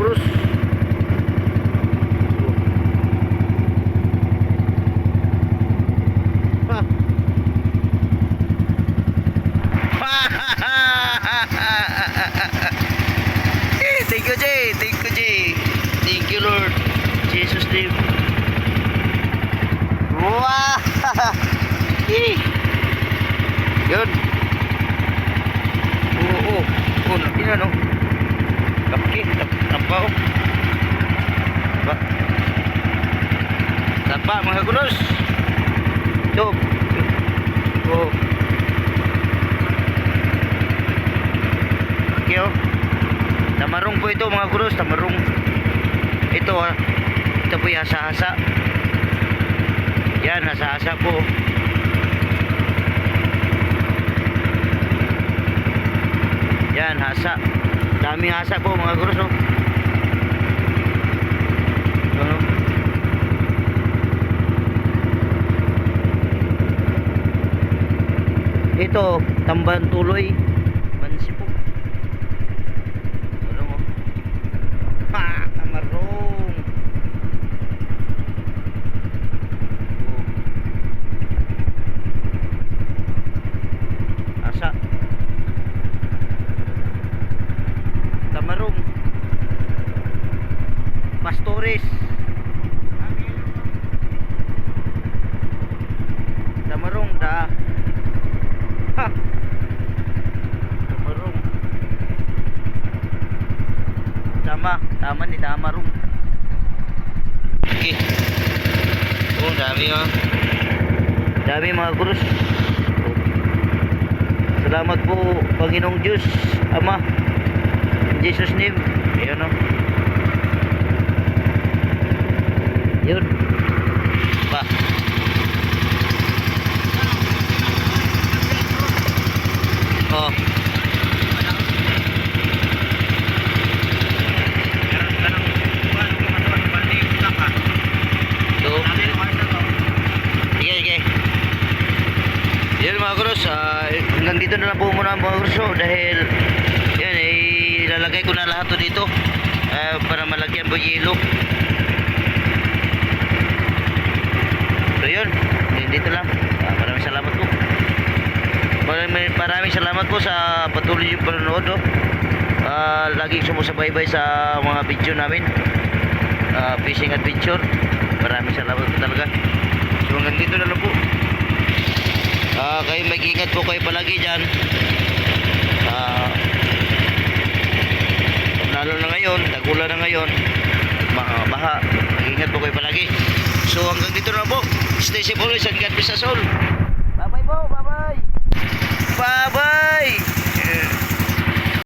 Eh, Thank you, Jay. Thank you, Jay. Thank you. Jesus name. Wow! Yun. Oo, oo. Oo, natin na, no? Kapki, tap, tapa, oh. Tapa. Tapa, mga kulos. Ito. Oo. Okay, oh. Tamarong po ito, mga kulos. Tamarong. Ito, ah. Ito po yung hasa-hasa. Yan, hasa-hasa po. Yan, hasa. Daming hasa po mga gurus, oh. Ano? Ito, tamban tuloy. Mansi po. Ano mo? Ha! Kamarong! Oh. Asa? Tamarong Pastores Tamarong da Ha. Tamarong Tama Tama ni Tamarong Okay Oh dami oh Dami mga krus Salamat po Panginoong Diyos Ama. In Jesus name. Ayun o. Yun. Pa. Oh. Yan mga krus, ah, hanggang dito na lang po muna mga krus oh, dahil yan eh, ilalagay ko na lahat to dito ah, para malagyan po yelo. So yun, eh, dito lang. Ah, maraming salamat po. Maraming, maraming salamat po sa patuloy yung panonood. Oh. Ah, laging sumusubaybay sa mga video namin. Ah, fishing adventure. Maraming salamat po talaga. So hanggang dito na lang po. Ah, kayo mag-ingat po kayo palagi dyan. Ah, lalo na ngayon, tagula na ngayon, ma baha. Ingat po kayo palagi. So hanggang dito na po. Stay safe always and God bless us all. Bye-bye po. Bye-bye. Bye-bye.